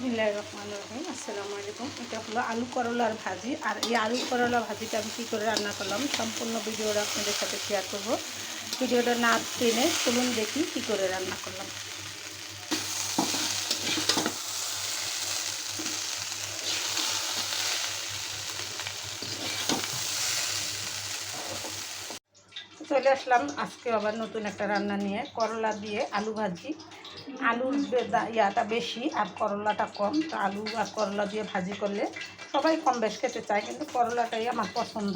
বিসমিল্লাহ রহমান রহিম, আসসালামু আলাইকুম। এটা হলো আলু করলার ভাজি। আর এই আলু করলা ভাজিটা আমি কী করে রান্না করলাম, সম্পূর্ণ ভিডিওটা আপনাদের সাথে শেয়ার করব। ভিডিওটা না টেনে চলুন দেখি কী করে রান্না করলাম। চলে আসলাম আজকে আবার নতুন একটা রান্না নিয়ে, করলা দিয়ে আলু ভাজি। আলুর ইয়াটা বেশি আর করলাটা কম। তো আলু আর করলা দিয়ে ভাজি করলে সবাই কম বেশ খেতে চায়, কিন্তু করলাটাই আমার পছন্দ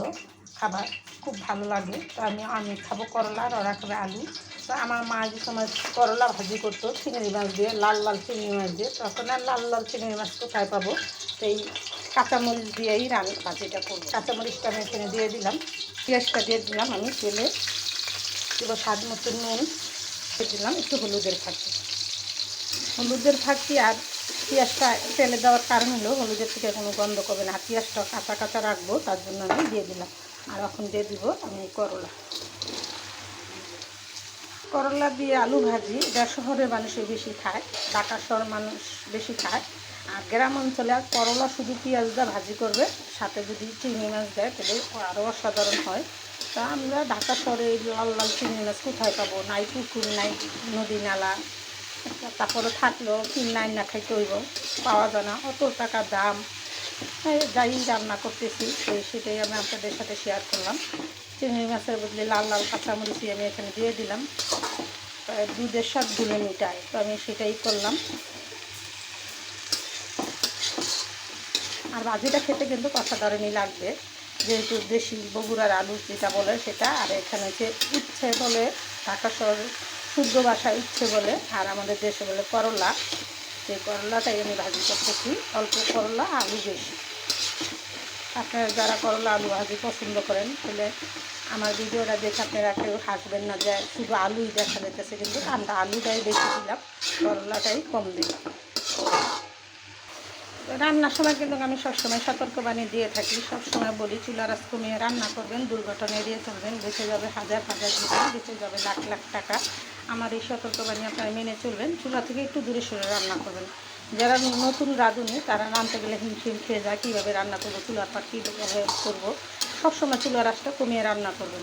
খাবার, খুব ভালো লাগে। তো আমি আমি খাব করলা আর ওরা খাবে আলু। তো আমার মা যে সময় করলা ভাজি করতো, চিংড়ি মাছ দিয়ে, লাল লাল চিংড়ি মাছ দিয়ে, তখন আর লাল লাল চিংড়ি মাছ কোথায় পাবো? সেই কাঁচামরিচ দিয়েই রান ভাজিটা করব। কাঁচামরিচটা আমি এখানে দিয়ে দিলাম। পেঁয়াজটা দিয়ে দিলাম আমি তেলে। এবার স্বাদ মতো নুন। দিলাম একটু হলুদের ফাঁকি। হলুদের ফাঁকি আর পেঁয়াজটা তেলে দেওয়ার কারণ হলো হলুদের থেকে কোনো গন্ধ করবে না। আর পেঁয়াজটা কাঁচা কাঁচা রাখব, তার জন্য আমি দিয়ে দিলাম। আর এখন দিয়ে দিব আমি করলা। করলা দিয়ে আলু ভাজি, এটা শহরের মানুষে বেশি খায় ঢাকা শহরের মানুষ বেশি খায়। আর গ্রাম অঞ্চলে আর করলা শুধু পেঁয়াজ ভাজি করবে, সাথে যদি চিংড়ি মাছ দেয়, তাহলে আরও অসাধারণ হয়। তা আমরা ঢাকা শহরে লাল লাল চিংড়ি মাছ কোথায় পাবো? নাই পুকুর, নাই নদী, নালা। তারপরে থাকলেও কিনাই না খাইতে হইব, পাওয়া যায় না। অত টাকা দাম। যাই রান্না করতেছি, সেই সেটাই আমি আপনাদের সাথে শেয়ার করলাম। চিংড়ি মাছের বদলে লাল লাল কাঁচামরিচি আমি এখানে দিয়ে দিলাম। দুধের স্বাদ গুলে মিটায়, তো আমি সেটাই করলাম। আর ভাজিটা খেতে কিন্তু অসাধারণই লাগবে। যেহেতু দেশি বগুড়ার আলু যেটা বলে সেটা, আর এখানে যে উচ্ছে বলে ঢাকা শহরে শুদ্ধ বাসায় ইচ্ছে বলে, আর আমাদের দেশে বলে করলা। সেই করলাটাই আমি ভাজি করতেছি, অল্প করলা, আলু বেশি। আপনারা যারা করলা, আলু ভাজি পছন্দ করেন, তাহলে আমার ভিডিওটা দেখে আপনারা কেউ হাসবেন না যে শুধু আলুই দেখা যাইতেছে, কিন্তু আমরা আলুটাই বেশি দিলাম, করলাটাই কম দিলাম। রান্নার সময় কিন্তু আমি সবসময় সতর্কবাণী দিয়ে থাকি। সবসময় বলি চুলা কমিয়ে রান্না করবেন, দুর্ঘটনা এড়িয়ে চলবেন, বেঁচে যাবে হাজার হাজার জীবন বেঁচে যাবে লাখ লাখ টাকা। আমার এই সতর্কবাণী আপনারা মেনে চলবেন, চুলা থেকে একটু দূরে সরে রান্না করবেন। যারা নতুন রাঁধুনি, তারা রাঁধতে গেলে হিমশিম খেয়ে যায়, কীভাবে রান্না করব, চুলার পাট কীভাবে করব? সবসময় চুলা রাসটা কমিয়ে রান্না করবেন,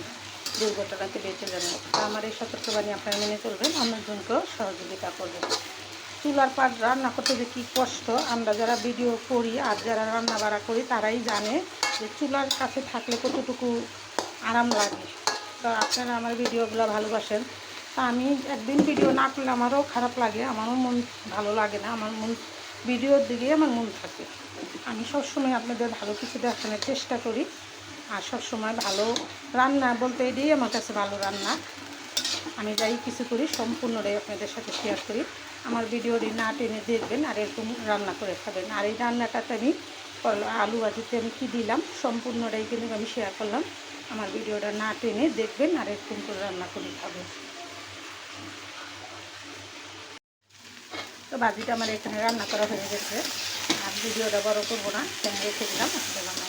দুর্ঘটনাতে বেঁচে যাবেন। আমার এই সতর্কবাণী আপনারা মেনে চলবেন, অন্যজনকেও সহযোগিতা করবেন। চুলার পাট রান্না করতে যে কী কষ্ট। আমরা যারা ভিডিও করি আর যারা রান্না বাড়া করি, তারাই জানে যে চুলার কাছে থাকলে কতটুকু আরাম লাগে। তো আপনারা আমার ভিডিওগুলো ভালোবাসেন। তা আমি একদিন ভিডিও না করলে আমারও খারাপ লাগে, আমারও মন ভালো লাগে না, আমার মন ভিডিওর দিকেই আমার মন থাকে। আমি সবসময় আপনাদের ভালো কিছু দেখানোর চেষ্টা করি, আর সবসময় ভালো রান্না বলতে এটাই আমার কাছে ভালো রান্না। আমি যাই কিছু করি, সম্পূর্ণটাই আপনাদের সাথে শেয়ার করি। আমার ভিডিওটি না টেনে দেখবেন আর এরকম রান্না করে খাবেন। আর এই রান্নাটাতে আমি আলু ভাজিতে আমি কী দিলাম, সম্পূর্ণটাই কিন্তু আমি শেয়ার করলাম। আমার ভিডিওটা না টেনে দেখবেন আর এরকম করে রান্না করে খাবেন। তো ভাজিটা আমার এখানে রান্না করা হয়ে গেছে। আর ভিডিওটা বড় করব না দিলাম আসসালাম